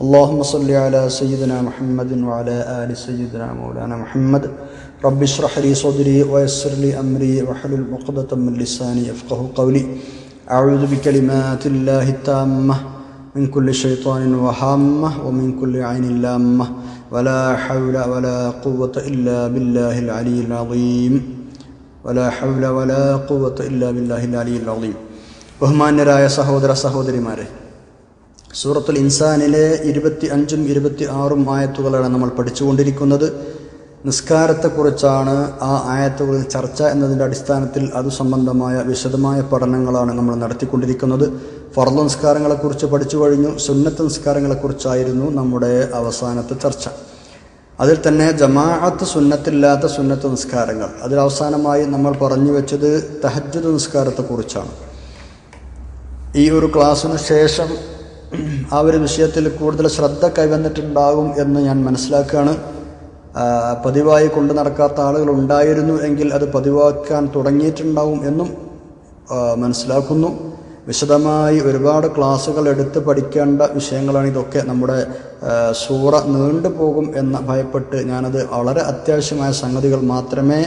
اللهم صل على سيدنا محمد وعلى آل سيدنا مولانا محمد رب اشرح لي صدري ويسر لي أمري واحلل عقدة من لساني يفقه قولي أعوذ بكلمات الله التامة من كل شيطان وهامة ومن كل عين لامة ولا حول ولا قوة إلا بالله العلي العظيم ولا حول ولا قوة إلا بالله العلي العظيم ബഹുമാന്യരായ സഹോദര സഹോദരിമാരെ സൂറത്തുൽ ഇൻസാനിലെ ഇരുപത്തി അഞ്ചും ഇരുപത്തി ആറും ആയത്തുകളാണ് നമ്മൾ പഠിച്ചുകൊണ്ടിരിക്കുന്നത്. നിസ്കാരത്തെക്കുറിച്ചാണ് ആ ആയത്തുകളിൽ ചർച്ച എന്നതിന്റെ അടിസ്ഥാനത്തിൽ അത് സംബന്ധമായ വിശദമായ പഠനങ്ങളാണ് നമ്മൾ നടത്തിക്കൊണ്ടിരിക്കുന്നത്. ഫർദ് നിസ്കാരങ്ങളെക്കുറിച്ച് പഠിച്ചു കഴിഞ്ഞു. സുന്നത്ത് നിസ്കാരങ്ങളെക്കുറിച്ചായിരുന്നു നമ്മുടെ അവസാനത്തെ ചർച്ച. അതിൽ തന്നെ ജമാഅത്ത് സുന്നത്തില്ലാത്ത സുന്നത്ത് നിസ്കാരങ്ങൾ. അതിൽ അവസാനമായി നമ്മൾ പറഞ്ഞു വെച്ചത് തഹജ്ജുദ് നിസ്കാരത്തെക്കുറിച്ചാണ്. ഈ ഒരു ക്ലാസ്സിന് ശേഷം ആ ഒരു വിഷയത്തിൽ കൂടുതൽ ശ്രദ്ധ കൈവന്നിട്ടുണ്ടാകും എന്ന് ഞാൻ മനസ്സിലാക്കുകയാണ്. പതിവായി കൊണ്ടു നടക്കാത്ത ആളുകൾ ഉണ്ടായിരുന്നു എങ്കിൽ അത് പതിവാക്കാൻ തുടങ്ങിയിട്ടുണ്ടാവും എന്നും മനസ്സിലാക്കുന്നു. വിശദമായി ഒരുപാട് ക്ലാസ്സുകൾ എടുത്ത് പഠിക്കേണ്ട വിഷയങ്ങളാണ് ഇതൊക്കെ. നമ്മുടെ സൂറ നീണ്ടു പോകും എന്ന ഭയപ്പെട്ട് ഞാനത് വളരെ അത്യാവശ്യമായ സംഗതികൾ മാത്രമേ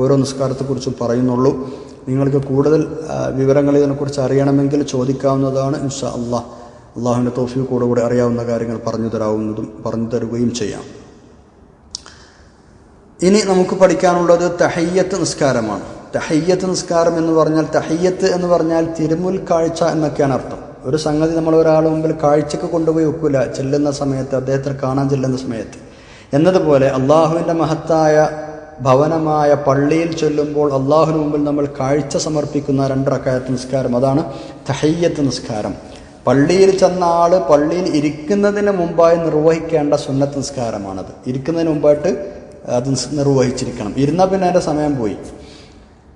ഓരോ നിസ്കാരത്തെക്കുറിച്ചും പറയുന്നുള്ളൂ. നിങ്ങൾക്ക് കൂടുതൽ വിവരങ്ങൾ ഇതിനെക്കുറിച്ച് അറിയണമെങ്കിൽ ചോദിക്കാവുന്നതാണ് ഇൻഷാ അള്ളാഹ്. അള്ളാഹുവിന്റെ തോഫിൽ കൂടെ കൂടെ അറിയാവുന്ന കാര്യങ്ങൾ പറഞ്ഞു തരാവുന്നതും പറഞ്ഞു തരുകയും ചെയ്യാം. ഇനി നമുക്ക് പഠിക്കാനുള്ളത് തഹയ്യത്ത് നിസ്കാരമാണ്. തഹയ്യത്ത് നിസ്കാരം എന്ന് പറഞ്ഞാൽ തഹയ്യത്ത് എന്ന് പറഞ്ഞാൽ തിരുമുൽ കാഴ്ച എന്നൊക്കെയാണ് അർത്ഥം. ഒരു സംഗതി നമ്മൾ ഒരാളുടെ മുമ്പിൽ കാഴ്ചക്ക് കൊണ്ടുപോയി ഒക്കില്ല ചെല്ലുന്ന സമയത്ത് അദ്ദേഹത്തെ കാണാൻ ചെല്ലുന്ന സമയത്ത്. എന്നതുപോലെ അള്ളാഹുവിന്റെ മഹത്തായ ഭവനമായ പള്ളിയിൽ ചെല്ലുമ്പോൾ അള്ളാഹുവിന് മുമ്പിൽ നമ്മൾ കാഴ്ച സമർപ്പിക്കുന്ന രണ്ടറക്കായത്ത് നിസ്കാരം. അതാണ് തഹയ്യത്ത് നിസ്കാരം. പള്ളിയിൽ ചെന്ന ആൾ പള്ളിയിൽ ഇരിക്കുന്നതിന് മുമ്പായി നിർവഹിക്കേണ്ട സുന്നത്ത് നിസ്കാരമാണത്. ഇരിക്കുന്നതിന് മുമ്പായിട്ട് അത് നിർവഹിച്ചിരിക്കണം. ഇരുന്നാൽ പിന്നെ അതിന്റെ സമയം പോയി.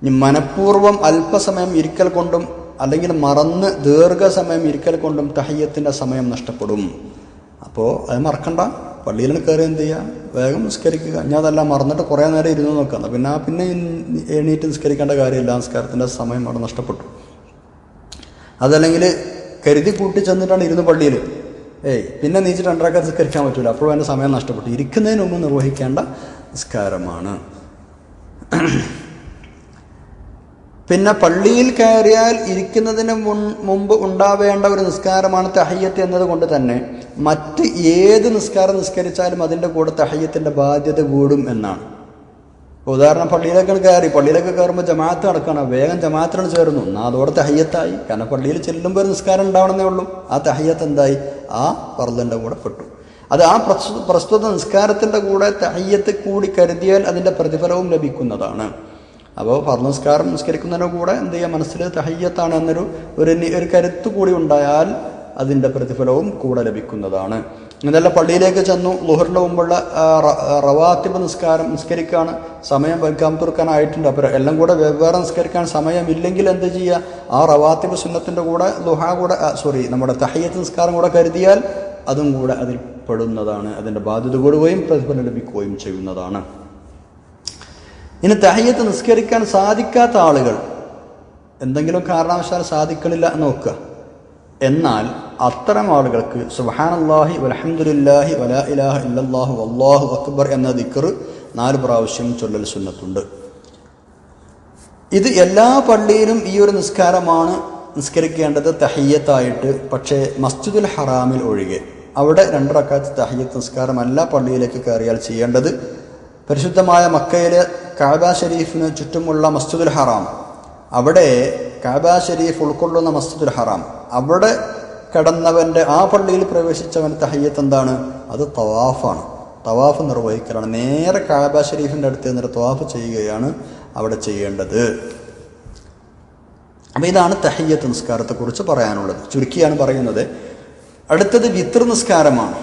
ഇനി മനഃപൂർവം അല്പസമയം ഇരിക്കൽ കൊണ്ടും അല്ലെങ്കിൽ മറന്ന് ദീർഘസമയം ഇരിക്കൽ കൊണ്ടും തഹയ്യത്തിന്റെ സമയം നഷ്ടപ്പെടും. അപ്പോൾ അത് മറക്കണ്ട. പള്ളിയിൽ കയറി എന്ത് ചെയ്യുക വേഗം നിസ്കരിക്കുക. ഞാൻ അതെല്ലാം മറന്നിട്ട് കുറേ നേരം ഇരുന്ന് നോക്കാം പിന്നെ ആ പിന്നെ എണീറ്റ് നിസ്കരിക്കേണ്ട കാര്യമില്ല. നിസ്കാരത്തിന്റെ സമയം അവിടെ നഷ്ടപ്പെട്ടു. അതല്ലെങ്കിൽ കരുതി കൂട്ടി ചെന്നിട്ടാണ് ഇരുന്ന് പള്ളിയിൽ ഏയ് പിന്നെ നീച്ചിട്ട് രണ്ടരക്ക നിസ്കരിക്കാൻ പറ്റില്ല അപ്പോഴും എന്റെ സമയം നഷ്ടപ്പെട്ടു. ഇരിക്കുന്നതിന് മുമ്പ് നിർവഹിക്കേണ്ട നിസ്കാരമാണ്. പിന്നെ പള്ളിയിൽ കയറിയാൽ ഇരിക്കുന്നതിന് മുമ്പ് ഉണ്ടാവേണ്ട ഒരു നിസ്കാരമാണ് തഹയ്യത്ത് എന്നതുകൊണ്ട് തന്നെ മറ്റ് ഏത് നിസ്കാരം നിസ്കരിച്ചാലും അതിന്റെ കൂടെ തഹയ്യത്തിന്റെ ബാധ്യത കൂടും എന്നാണ്. ഉദാഹരണം പള്ളിയിലൊക്കെ കയറി പള്ളിയിലേക്ക് കയറുമ്പോൾ ജമാഅത്ത് നടക്കണം വേഗം ജമാഅത്തിനാണ് ചേർന്നു. എന്നാൽ അതോടെ തഹയ്യത്തായി. കാരണം പള്ളിയിൽ ചെല്ലുമ്പോൾ ഒരു നിസ്കാരം ഉണ്ടാവണമെന്നേ ഉള്ളൂ. ആ തഹയ്യത്ത് എന്തായി? ആ പറലിന്റെ കൂടെ പെട്ടു. അത് ആ പ്രസ്തു പ്രസ്തുത നിസ്കാരത്തിന്റെ കൂടെ തഹയ്യത്ത് കൂടി കരുതിയാൽ അതിന്റെ പ്രതിഫലവും ലഭിക്കുന്നതാണ്. അപ്പോൾ പറഞ്ഞ നിസ്കാരം നിസ്കരിക്കുന്നതിന്റെ കൂടെ എന്ത് ചെയ്യുക മനസ്സിൽ തഹയ്യത്താണ് എന്നൊരു ഒരു ഒരു കരുത്ത് കൂടി ഉണ്ടായാൽ അതിന്റെ പ്രതിഫലവും കൂടെ ലഭിക്കുന്നതാണ്. ഇതല്ല പള്ളിയിലേക്ക് ചെന്നു. ലുഹറിന്റെ മുമ്പുള്ള റവാത്തിബ് നിസ്കാരം നിസ്കരിക്കുകയാണ് സമയം വെക്കാൻ തീർക്കാനായിട്ടുണ്ട് അപ്പോൾ എല്ലാം കൂടെ വെവ്വേറെ നിസ്കരിക്കാൻ സമയമില്ലെങ്കിൽ എന്ത് ചെയ്യുക ആ റവാത്തിബ് സുന്നത്തിന്റെ കൂടെ ലുഹ കൂടെ സോറി നമ്മുടെ തഹയ്യത്ത് നിസ്കാരം കൂടെ കരുതിയാൽ അതും കൂടെ അതിൽ പെടുന്നതാണ്. അതിന്റെ ബാധ്യത കൂടുകയും പ്രതിഫലം ലഭിക്കുകയും ചെയ്യുന്നതാണ്. ഇനി തഹയ്യത്ത് നിസ്കരിക്കാൻ സാധിക്കാത്ത ആളുകൾ എന്തെങ്കിലും കാരണവശാൽ സാധിക്കണില്ല നോക്കുക. എന്നാൽ അത്തരം ആളുകൾക്ക് സുബാനല്ലാഹി വലഹമുല്ലാഹി വലാ ഇലാഹ ഇല്ലാഹു അള്ളാഹു അക്ബർ എന്ന ദിക്കർ നാല് പ്രാവശ്യം ചൊല്ലൽ സുന്നത്തുണ്ട്. ഇത് എല്ലാ പള്ളിയിലും ഈ ഒരു നിസ്കാരമാണ് നിസ്കരിക്കേണ്ടത് തഹയ്യത്തായിട്ട് പക്ഷേ മസ്ജിദുൽ ഹറാമിൽ ഒഴികെ. അവിടെ രണ്ടറക്കാത്ത തഹയ്യത്ത് നിസ്കാരം എല്ലാ പള്ളിയിലേക്ക് കയറിയാൽ ചെയ്യേണ്ടത് പരിശുദ്ധമായ മക്കയിലെ കാബ ഷരീഫിന് ചുറ്റുമുള്ള മസ്ജിദുൽ ഹറാം. അവിടെ കാബ ഷരീഫ് ഉൾക്കൊള്ളുന്ന മസ്ജിദുൽ ഹറാം. അവിടെ കിടന്നവന്റെ ആ പള്ളിയിൽ പ്രവേശിച്ചവൻ തഹയ്യത്ത് എന്താണ്? അത് തവാഫാണ്. തവാഫ് നിർവഹിക്കലാണ്. നേരെ കാബ ഷരീഫിന്റെ അടുത്ത് നിന്നിട്ട് തവാഫ് ചെയ്യുകയാണ് അവിടെ ചെയ്യേണ്ടത്. അപ്പം ഇതാണ് തഹയ്യത്ത് നിസ്കാരത്തെക്കുറിച്ച് പറയാനുള്ളത്. ചുരുക്കിയാണ് പറയുന്നത്. അടുത്തത് വിത്ര നിസ്കാരമാണ്.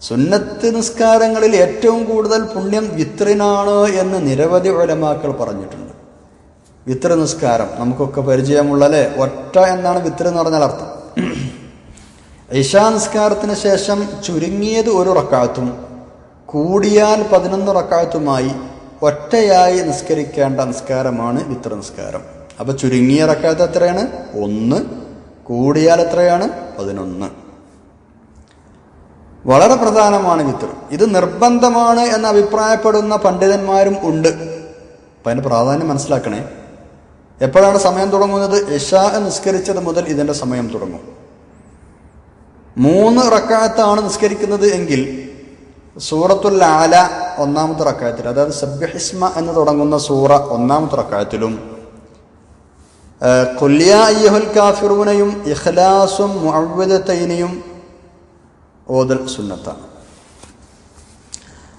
സുന്നത്ത് നിസ്കാരങ്ങളിൽ ഏറ്റവും കൂടുതൽ പുണ്യം വിത്രിനാണ് എന്ന് നിരവധി ഒലമാക്കൾ പറഞ്ഞിട്ടുണ്ട്. വിത്ര നിസ്കാരം നമുക്കൊക്കെ പരിചയമുള്ള അല്ലേ ഒറ്റ എന്നാണ് വിത്ര എന്ന് പറഞ്ഞാൽ അർത്ഥം. ഇഷാ നിസ്കാരത്തിന് ശേഷം ചുരുങ്ങിയത് ഒരു റക്കാത്തും കൂടിയാൽ പതിനൊന്ന് റക്കാത്തുമായി ഒറ്റയായി നിസ്കരിക്കേണ്ട നിസ്കാരമാണ് ഇത്ര നിസ്കാരം അപ്പോൾ ചുരുങ്ങിയ റക്കാത്ത് എത്രയാണ്? ഒന്ന്. കൂടിയാൽ എത്രയാണ്? പതിനൊന്ന്. വളരെ പ്രധാനമാണ് വിത്ര ഇത് നിർബന്ധമാണ് എന്ന് അഭിപ്രായപ്പെടുന്ന പണ്ഡിതന്മാരും ഉണ്ട്. അപ്പം അതിന്റെ പ്രാധാന്യം മനസ്സിലാക്കണേ. എപ്പോഴാണ് സമയം തുടങ്ങുന്നത്? ഇഷാ നിസ്കരിച്ചത് മുതൽ ഇതിന്റെ സമയം തുടങ്ങും. മൂന്ന് റക്കാത്താണ് നിസ്കരിക്കുന്നത് എങ്കിൽ സൂറത്തുൽ ആല ഒന്നാമത്തെ റക്കായത്തിൽ അതായത് സബ്യഹിസ്മ എന്ന് തുടങ്ങുന്ന സൂറ ഒന്നാമത്തെ റക്കായത്തിലും കൊല്ലിയ അയ്യഹുൽ കാഫിറൂനയും ഇഖ്ലാസും മുഅവ്വദത്തൈനിയും ഓതൽ സുന്നത്താണ്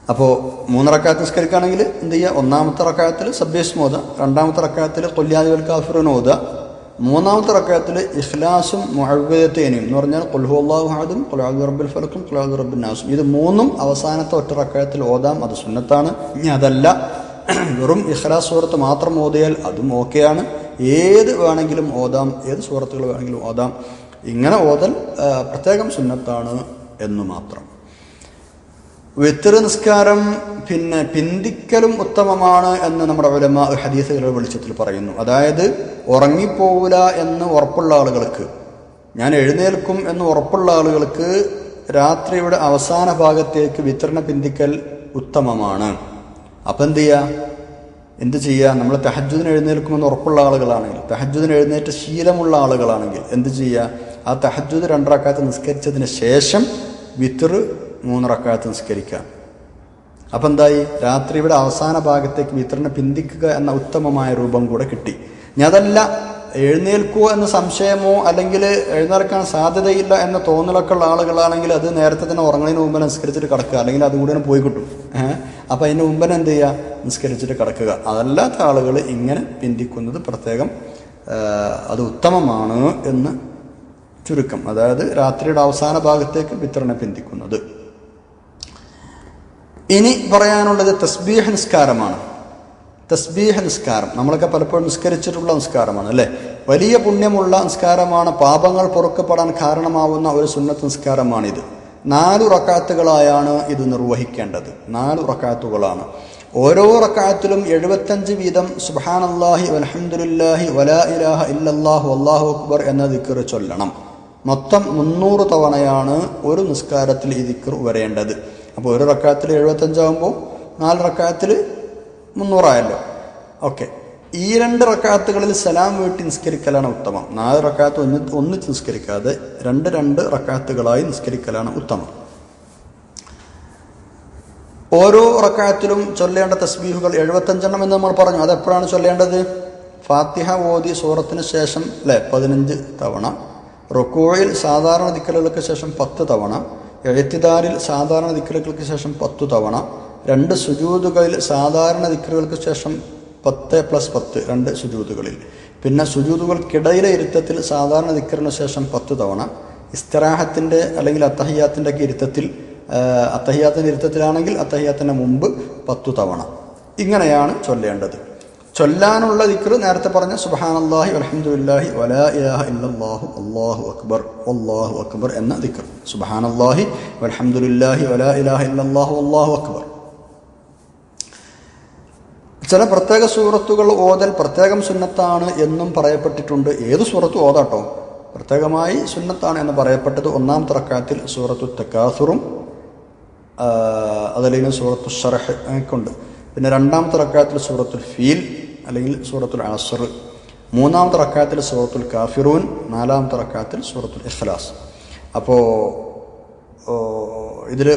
അപ്പോൾ മൂന്ന് റക്കാത്ത് നിസ്കരിക്കുകയാണെങ്കിൽ എന്ത് ചെയ്യുക? ഒന്നാമത്തെ റക്കായത്തിൽ സബ്യസ്മോദ രണ്ടാമത്തെ റക്കായത്തിൽ കൊല്ലിയാദിവൽ കാഫിറൂൻ ഓതുക മൂന്നാമത്തെ റക്കയത്തിൽ ഇഖ്ലാസും മുഅവ്വദത്തൈനിയും എന്ന് പറഞ്ഞാൽ കൊൽഹു അള്ളാഹു ഹാദും കൊലാദു റബ്ബുൽ ഫലക്കും കുലാദ് റബ്ബുൽ നാസും. ഇത് മൂന്നും അവസാനത്തെ ഒറ്റ റക്കയത്തിൽ ഓതാം അത് സുന്നത്താണ്. ഇനി അതല്ല വെറും ഇഖ്ലാസ് സൂറത്ത് മാത്രം ഓതിയാൽ അതും ഓക്കെയാണ്. ഏത് വേണമെങ്കിലും ഓതാം ഏത് സൂറത്തുകൾ വേണമെങ്കിലും ഓതാം. ഇങ്ങനെ ഓതൽ പ്രത്യേകം സുന്നത്താണ് എന്ന് മാത്രം. വിത്തർ നിസ്കാരം പിന്നെ പിന്തിക്കലും ഉത്തമമാണ് എന്ന് നമ്മുടെ ഉലമ ഹദീസുകളുടെ വെളിച്ചത്തിൽ പറയുന്നു. അതായത് ഉറങ്ങിപ്പോവില്ല എന്ന് ഉറപ്പുള്ള ആളുകൾക്ക് ഞാൻ എഴുന്നേൽക്കും എന്ന് ഉറപ്പുള്ള ആളുകൾക്ക് രാത്രിയുടെ അവസാന ഭാഗത്തേക്ക് വിത്തരണ പിന്തിക്കൽ ഉത്തമമാണ്. അപ്പം എന്ത് ചെയ്യുക എന്ത് ചെയ്യുക നമ്മൾ തെഹജുദിന് എഴുന്നേൽക്കുമെന്ന് ഉറപ്പുള്ള ആളുകളാണെങ്കിൽ തെഹജുദിന് എഴുന്നേറ്റ ശീലമുള്ള ആളുകളാണെങ്കിൽ എന്ത് ചെയ്യുക ആ തെഹജുദ് രണ്ടാക്കാത്ത നിസ്കരിച്ചതിന് ശേഷം വിത്തറ് മൂന്നിറക്കാലത്ത് നിസ്കരിക്കാം അപ്പം എന്തായി? രാത്രിയുടെ അവസാന ഭാഗത്തേക്ക് വിത്രനെ പിന്തിക്കുക എന്ന ഉത്തമമായ രൂപം കൂടെ കിട്ടി. ഇനി അതല്ല എഴുന്നേൽക്കുമോ എന്ന സംശയമോ അല്ലെങ്കിൽ എഴുന്നേൽക്കാൻ സാധ്യതയില്ല എന്ന തോന്നലൊക്കെ ഉള്ള ആളുകളാണെങ്കിൽ അത് നേരത്തെ തന്നെ ഉറങ്ങുന്നതിന് മുമ്പ് നിസ്കരിച്ചിട്ട് കിടക്കുക. അല്ലെങ്കിൽ അതും പോയി കിട്ടും. ഏഹ് അപ്പം അതിന് മുമ്പ് എന്ത് ചെയ്യുക? നിസ്കരിച്ചിട്ട് കിടക്കുക. അതല്ലാത്ത ആളുകൾ ഇങ്ങനെ പിന്തിക്കുന്നത് പ്രത്യേകം അത് ഉത്തമമാണ് എന്ന് ചുരുക്കം. അതായത് രാത്രിയുടെ അവസാന ഭാഗത്തേക്ക് വിത്തറിനെ പിന്തിക്കുന്നത്. ഇനി പറയാനുള്ളത് തസ്ബീഹ് നിസ്കാരമാണ്. തസ്ബീഹ് നിസ്കാരം. നമ്മളൊക്കെ പലപ്പോഴും നിസ്കരിച്ചിട്ടുള്ള നിസ്കാരമാണ് അല്ലേ? വലിയ പുണ്യമുള്ള നിസ്കാരമാണ് പാപങ്ങൾ പൊറുക്കപ്പെടാൻ കാരണമാവുന്ന ഒരു സുന്നത്ത് നിസ്കാരമാണിത്. നാലു റക്കാത്തുകളായാണ് ഇത് നിർവഹിക്കേണ്ടത്. നാല് റക്കാത്തുകളാണ്. ഓരോ റക്കാത്തിലും എഴുപത്തഞ്ച് വീതം സുബാനല്ലാഹി അലഹമുല്ലാഹി വലാ ഇലാഹ ഇല്ലല്ലാഹു അള്ളാഹു അക്ബർ എന്ന ദിക്കർ ചൊല്ലണം. മൊത്തം മുന്നൂറ് തവണയാണ് ഒരു നിസ്കാരത്തിൽ ഈ ദിക്കർ വരേണ്ടത്. അപ്പോൾ ഒരു റക്കാത്തിൽ എഴുപത്തഞ്ചാകുമ്പോൾ നാല് റക്കാത്തിൽ മുന്നൂറായല്ലോ. ഓക്കെ. ഈ രണ്ട് റക്കാത്തുകളിൽ സലാം വീട്ടി നിസ്കരിക്കലാണ് ഉത്തമം. നാല് റക്കാത്ത് ഒന്ന് ഒന്നിച്ച് നിസ്കരിക്കാതെ രണ്ട് രണ്ട് റക്കാത്തുകളായി നിസ്കരിക്കലാണ് ഉത്തമം. ഓരോ റക്കാത്തിലും ചൊല്ലേണ്ട തസ്ബീഹുകൾ എഴുപത്തഞ്ചെണ്ണം എന്ന് നമ്മൾ പറഞ്ഞു. അതെപ്പോഴാണ് ചൊല്ലേണ്ടത്? ഫാത്തിഹ ഓതി സൂറത്തിന് ശേഷം അല്ലേ പതിനഞ്ച് തവണ. റുക്കോയിൽ സാധാരണ ദിക്കലുകൾക്ക് ശേഷം പത്ത് തവണ. എഴുത്തിദാരിൽ സാധാരണ ദിക്കറുകൾക്ക് ശേഷം പത്തു തവണ രണ്ട് സുജൂതുകളിൽ സാധാരണ ദിക്കറുകൾക്ക് ശേഷം പത്ത് പ്ലസ് പത്ത് രണ്ട് സുജൂതുകളിൽ. പിന്നെ സുജൂതുകൾക്കിടയിലെ ഇരുത്തത്തിൽ സാധാരണ ദിക്കറിന് ശേഷം പത്ത് തവണ ഇസ്തരാഹത്തിന്റെ അല്ലെങ്കിൽ അത്തഹിയാത്തിന്റെ ഒക്കെ ഇരുത്തത്തിൽ ആഹ് അത്തഹിയാത്തിന്റെ ഇരുത്തത്തിലാണെങ്കിൽ അത്തഹിയാത്തിന്റെ മുമ്പ് പത്തു തവണ. ഇങ്ങനെയാണ് ചൊല്ലേണ്ടത്. ചൊല്ലാനുള്ള ദിക്ർ നേരത്തെ പറഞ്ഞ സുബാനല്ലാഹി അലഹമുല്ലാഹി വലാ അള്ളാഹു അക്ബർ അള്ളാഹു അക്ബർ എന്ന ദിക്ർ സുബാനല്ലാഹി അലഹമുല്ലാഹി വലാ ഇലാഹ അള്ളാഹു അക്ബർ. ചില പ്രത്യേക സൂറത്തുകൾ ഓതൽ പ്രത്യേകം സുന്നത്താണ് എന്നും പറയപ്പെട്ടിട്ടുണ്ട്. ഏത് സൂറത്ത് ഓതാട്ടോ? പ്രത്യേകമായി സുന്നത്താണ് എന്ന് പറയപ്പെട്ടത് ഒന്നാം തറക്കാത്തിൽ സൂറത്തു തക്കാസുറും അതല്ലെങ്കിൽ സൂറത്തു ഷറഹ് ഉണ്ട് പിന്നെ രണ്ടാം റക്കാത്തിൽ സൂറത്തുൽ ഫീൽ അല്ലെങ്കിൽ സൂറത്തുൽ ആസർ മൂന്നാമത്തെ റക്കാത്തിൽ സൂറത്തുൽ കാഫിറൂൻ നാലാമത്തെ റക്കാത്തിൽ സൂറത്തുൽ ഇഖ്ലാസ്. അപ്പോൾ ഇതിൽ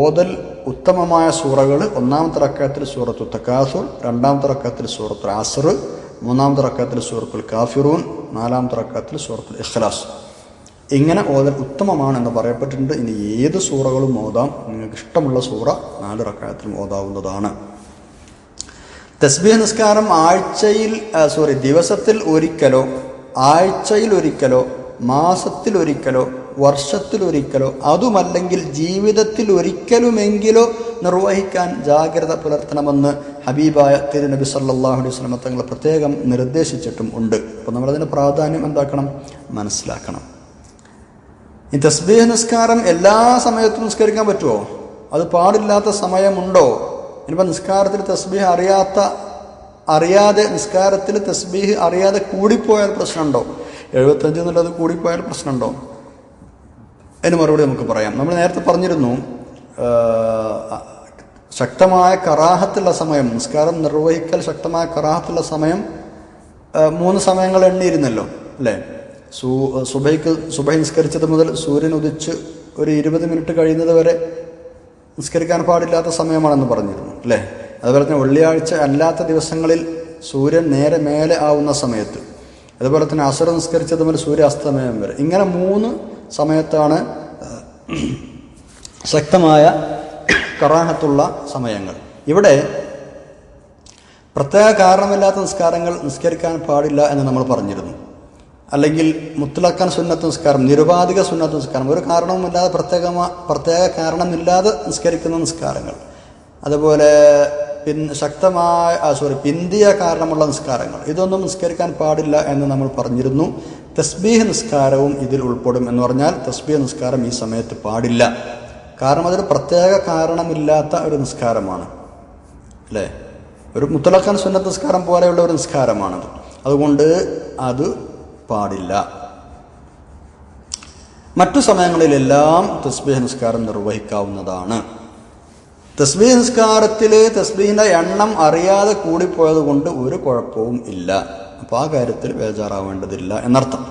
ഓതൽ ഉത്തമമായ സൂറകൾ ഒന്നാമത്തെ റക്കാത്തിൽ സൂറത്തു തക്കാസുർ രണ്ടാമത്തെ റക്കാത്തിൽ സൂറത്തുൽ ആസർ മൂന്നാമത്തെ റക്കാത്തിൽ സൂറത്തുൽ കാഫിറൂൻ നാലാമത്തെ റക്കാത്തിൽ സൂറത്തുൽ ഇഖ്ലാസ്. ഇങ്ങനെ ഓതൽ ഉത്തമമാണെന്ന് പറയപ്പെട്ടിട്ടുണ്ട്. ഇനി ഏത് സൂറകളും ഓതാം. നിങ്ങൾക്ക് ഇഷ്ടമുള്ള സൂറ നാല് റക്കായത്തിലും ഓതാവുന്നതാണ്. തസ്ബീഹ് നിസ്കാരം ആഴ്ചയിൽ സോറി ദിവസത്തിൽ ഒരിക്കലോ ആഴ്ചയിൽ ഒരിക്കലോ മാസത്തിൽ ഒരിക്കലോ വർഷത്തിൽ ഒരിക്കലോ അതുമല്ലെങ്കിൽ ജീവിതത്തിൽ ഒരിക്കലുമെങ്കിലോ നിർവഹിക്കാൻ ജാഗ്രത പുലർത്തണമെന്ന് ഹബീബായ തിരുനബി സല്ലാഹു അലൈഹി സ്വലമ തങ്ങൾ പ്രത്യേകം നിർദ്ദേശിച്ചിട്ടും ഉണ്ട്. അപ്പോൾ നമ്മളതിന്റെ പ്രാധാന്യം എന്താക്കണം? മനസ്സിലാക്കണം. ഈ തസ്ബീഹ് നിസ്കാരം എല്ലാ സമയത്തും നിസ്കരിക്കാൻ പറ്റുമോ അത് പാടില്ലാത്ത സമയമുണ്ടോ? ഇനിയിപ്പോൾ നിസ്കാരത്തിൽ തസ്ബീഹ് അറിയാത്ത അറിയാതെ നിസ്കാരത്തിൽ തസ്ബീഹ് അറിയാതെ കൂടിപ്പോയാൽ പ്രശ്നമുണ്ടോ? എഴുപത്തഞ്ച് എന്നുള്ളത് കൂടിപ്പോയാൽ പ്രശ്നമുണ്ടോ? അതിന് മറുപടി നമുക്ക് പറയാം. നമ്മൾ നേരത്തെ പറഞ്ഞിരുന്നു ശക്തമായ കറാഹത്തുള്ള സമയം നിസ്കാരം നിർവഹിക്കൽ ശക്തമായ കറാഹത്തുള്ള സമയം മൂന്ന് സമയങ്ങൾ എണ്ണിയിരുന്നല്ലോ അല്ലേ? സൂ സുബൈക്ക് സുബൈ നിസ്കരിച്ചത് മുതൽ സൂര്യൻ ഉദിച്ച് ഒരു ഇരുപത് മിനിറ്റ് കഴിയുന്നത് വരെ നിസ്കരിക്കാൻ പാടില്ലാത്ത സമയമാണെന്ന് പറഞ്ഞിരുന്നു. അല്ലേ? അതുപോലെ തന്നെ വെള്ളിയാഴ്ച അല്ലാത്ത ദിവസങ്ങളിൽ സൂര്യൻ നേരെ മേലെ ആവുന്ന സമയത്ത്. അതുപോലെ തന്നെ അസുര നിസ്കരിച്ചത് മുതൽ സൂര്യാസ്തമയം വരെ. ഇങ്ങനെ മൂന്ന് സമയത്താണ് ശക്തമായ കറാഹത്തുള്ള സമയങ്ങൾ. ഇവിടെ പ്രത്യേക കാരണമില്ലാത്ത നിസ്കാരങ്ങൾ നിസ്കരിക്കാൻ പാടില്ല എന്ന് നമ്മൾ പറഞ്ഞിരുന്നു. അല്ലെങ്കിൽ മുത്തലക്കൻ സുന്നത്ത് നിസ്കാരം നിരുപാധിക സുന്നത്ത് നിസ്കാരം ഒരു കാരണവുമില്ലാതെ പ്രത്യേകമാ പ്രത്യേക കാരണമില്ലാതെ നിസ്കരിക്കുന്ന നിസ്കാരങ്ങൾ. അതുപോലെ പിൻ ശക്തമായ സോറി പിന്തിയ കാരണമുള്ള നിസ്കാരങ്ങൾ. ഇതൊന്നും നിസ്കരിക്കാൻ പാടില്ല എന്ന് നമ്മൾ പറഞ്ഞിരുന്നു. തസ്ബീഹ് നിസ്കാരവും ഇതിൽ ഉൾപ്പെടും എന്ന് പറഞ്ഞാൽ തസ്ബീഹ് നിസ്കാരം ഈ സമയത്ത് പാടില്ല. കാരണം അതൊരു പ്രത്യേക കാരണമില്ലാത്ത ഒരു നിസ്കാരമാണ്. അല്ലേ? ഒരു മുത്തലഖാൻ സുന്നത്ത് നിസ്കാരം പോലെയുള്ള ഒരു നിസ്കാരമാണത്. അതുകൊണ്ട് അത് പാടില്ല. മറ്റു സമയങ്ങളിലെല്ലാം തസ്ബീഹ് നിസ്കാരം നിർവഹിക്കാവുന്നതാണ്. തസ്ബീഹ് നിസ്കാരത്തിൽ തസ്ബീഹിന്റെ എണ്ണം അറിയാതെ കൂടിപ്പോയത് കൊണ്ട് ഒരു കുഴപ്പവും ഇല്ല. അപ്പോൾ ആ കാര്യത്തിൽ ബേജാറാവേണ്ടതില്ല എന്നർത്ഥം.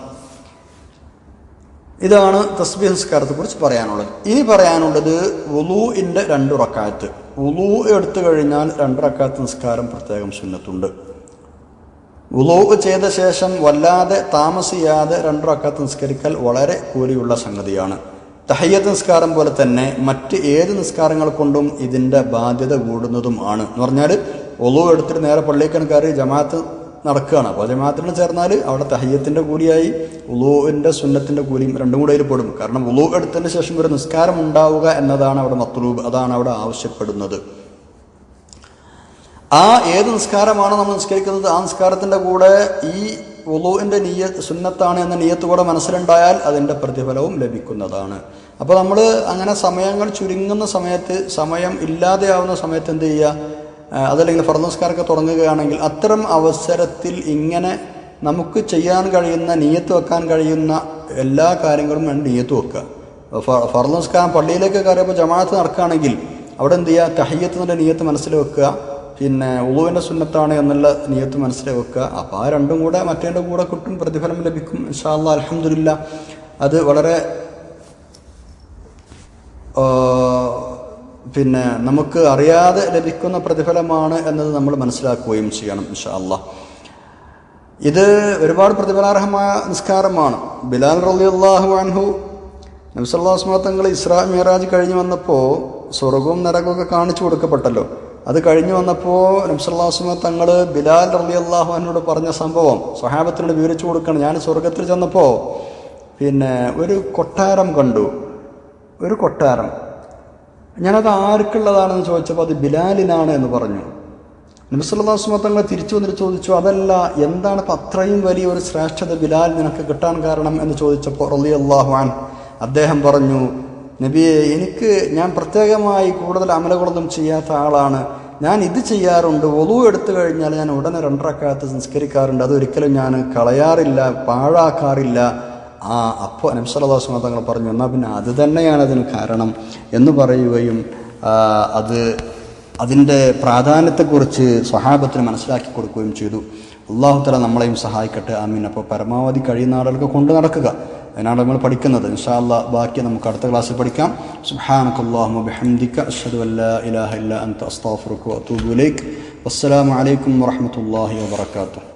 ഇതാണ് തസ്ബീഹ് നിസ്കാരത്തെക്കുറിച്ച് പറയാനുള്ളത്. ഇനി പറയാനുള്ളത് ഉലൂഇന്റെ രണ്ട് റക്കാത്ത് വുളൂ എടുത്തു കഴിഞ്ഞാൽ രണ്ട് റക്കാത്ത് നിസ്കാരം പ്രത്യേകം സുന്നത്തുണ്ട്. വുളൂ ചെയ്ത ശേഷം വല്ലാതെ താമസിയാതെ രണ്ട് റക്കാത്ത് നിസ്കരിക്കൽ വളരെ കൂലിയുള്ള സംഗതിയാണ്. തഹയ്യത്ത് നിസ്കാരം പോലെ തന്നെ മറ്റ് ഏത് നിസ്കാരങ്ങൾ കൊണ്ടും ഇതിന്റെ ബാധ്യത കൂടുന്നതും ആണ്. എന്ന് പറഞ്ഞാൽ ഒളു എടുത്തിട്ട് നേരെ പള്ളിക്കണക്കാർ കയറി ജമാഅത്ത് നടക്കുകയാണ്. അപ്പോൾ ജമാഅത്തിന് ചേർന്നാൽ അവിടെ തഹയ്യത്തിന്റെ കൂലിയായി ഉളുവിന്റെ സുന്നത്തിന്റെ കൂലിയും രണ്ടും കൂടെ അതിൽ പെടും. കാരണം ഉളു എടുത്തതിന് ശേഷം ഒരു നിസ്കാരം ഉണ്ടാവുക എന്നതാണ് അവിടെ മത്ലൂബ് അതാണ് അവിടെ ആവശ്യപ്പെടുന്നത്. ആ ഏത് നിസ്കാരമാണ് നമ്മൾ നിസ്കരിക്കുന്നത്? ആ നിസ്കാരത്തിന്റെ കൂടെ ഈ വുളുവിന്റെ നീയ സുന്നത്താണ് എന്ന നീയത്ത് കൂടെ മനസ്സിലുണ്ടായാൽ അതിന്റെ പ്രതിഫലവും ലഭിക്കുന്നതാണ്. അപ്പോൾ നമ്മൾ അങ്ങനെ സമയങ്ങൾ ചുരുങ്ങുന്ന സമയത്ത് സമയം ഇല്ലാതെയാവുന്ന സമയത്ത് എന്ത് ചെയ്യുക? അതല്ലെങ്കിൽ ഫർദസ്കാരൊക്കെ തുടങ്ങുകയാണെങ്കിൽ അത്തരം അവസരത്തിൽ ഇങ്ങനെ നമുക്ക് ചെയ്യാൻ കഴിയുന്ന നീയത്ത് വെക്കാൻ കഴിയുന്ന എല്ലാ കാര്യങ്ങളും വേണ്ടി നീയത്ത് വെക്കുക. ഫർദസ്കാരം പള്ളിയിലേക്ക് കയറിയപ്പോൾ ജമാഅത്ത് നടക്കുകയാണെങ്കിൽ അവിടെ എന്ത് ചെയ്യുക? തഹയ്യത്തിന്റെ നീയത്ത് മനസ്സിൽ വെക്കുക. പിന്നെ ഉളുവിന്റെ സുന്നത്താണ് എന്നുള്ള നീയത്ത് മനസ്സിൽ വെക്കുക അപ്പോൾ ആ രണ്ടും കൂടെ മറ്റേന്റെ കൂടെ കിട്ടും പ്രതിഫലം ലഭിക്കും ഇൻഷാല്ല അലഹമില്ല അത് വളരെ പിന്നെ നമുക്ക് അറിയാതെ ലഭിക്കുന്ന പ്രതിഫലമാണ് എന്നത് നമ്മൾ മനസ്സിലാക്കുകയും ചെയ്യണം ഇൻഷാല്ല ഇത് ഒരുപാട് പ്രതിഫലാർഹമായ നിസ്കാരമാണ്. ബിലാൽ റളിയല്ലാഹു അൻഹു നബ്സല്ലാസ്മാ തങ്ങൾ ഇസ്രാ മിറാജ് കഴിഞ്ഞു വന്നപ്പോൾ സ്വർഗവും നരകമൊക്കെ കാണിച്ചു കൊടുക്കപ്പെട്ടല്ലോ. അത് കഴിഞ്ഞു വന്നപ്പോൾ നംസല്ലാസ്മ തങ്ങൾ ബിലാൽ റളിയല്ലാഹു അള്ളാഹുവിനോട് പറഞ്ഞ സംഭവം സ്വഹാബത്തിനോട് വിവരിച്ചു കൊടുക്കണം. ഞാൻ സ്വർഗത്തിൽ ചെന്നപ്പോൾ പിന്നെ ഒരു കൊട്ടാരം കണ്ടു. ഒരു കൊട്ടാരം. ഞാനത് ആർക്കുള്ളതാണെന്ന് ചോദിച്ചപ്പോൾ അത് ബിലാലിനാണ് എന്ന് പറഞ്ഞു. നംസല്ലാസ്മ തങ്ങൾ തിരിച്ചു വന്നിട്ട് ചോദിച്ചു അതല്ല എന്താണ് ഇപ്പം അത്രയും വലിയ ഒരു ശ്രേഷ്ഠത ബിലാൽ നിനക്ക് കിട്ടാൻ കാരണം? എന്ന് ചോദിച്ചപ്പോൾ റലി അള്ളാഹുവാൻ അദ്ദേഹം പറഞ്ഞു നബിയെ എനിക്ക് ഞാൻ പ്രത്യേകമായി കൂടുതൽ അമലകളൊന്നും ചെയ്യാത്ത ആളാണ്. ഞാൻ ഇത് ചെയ്യാറുണ്ട്. ഒതു എടുത്തു കഴിഞ്ഞാൽ ഞാൻ ഉടനെ രണ്ടരക്കാലത്ത് സംസ്കരിക്കാറുണ്ട്. അതൊരിക്കലും ഞാൻ കളയാറില്ല പാഴാക്കാറില്ല. ആ അപ്പോൾ നബ്സല്ലാസ്മ തങ്ങൾ പറഞ്ഞു എന്നാൽ പിന്നെ അത് തന്നെയാണ് അതിന് കാരണം എന്ന് പറയുകയും അത് അതിന്റെ പ്രാധാന്യത്തെക്കുറിച്ച് സ്വഹാബത്തിന് മനസ്സിലാക്കി കൊടുക്കുകയും ചെയ്തു. അള്ളാഹുത്തല തല നമ്മളെയും സഹായിക്കട്ടെ. ആമീൻ. അപ്പോൾ പരമാവധി കഴിയുന്ന ആളുകൾക്ക് കൊണ്ടു നടക്കുക. അതിനാണ് നമ്മൾ പഠിക്കുന്നത് ഇൻഷാല്ല ബാക്കി നമുക്ക് അടുത്ത ക്ലാസ്സിൽ പഠിക്കാം സുബ്ഹാനക്കല്ലാഹുമ്മ ബിഹംദിക അഷ്ഹദു അല്ലാ ഇലാഹ ഇല്ല അൻത അസ്തഗ്ഫിറുക വഅതൂബു ഇലൈക് വസ്സലാമു അലൈക്കും വറഹ്മത്തുള്ളാഹി വബറകാതുഹു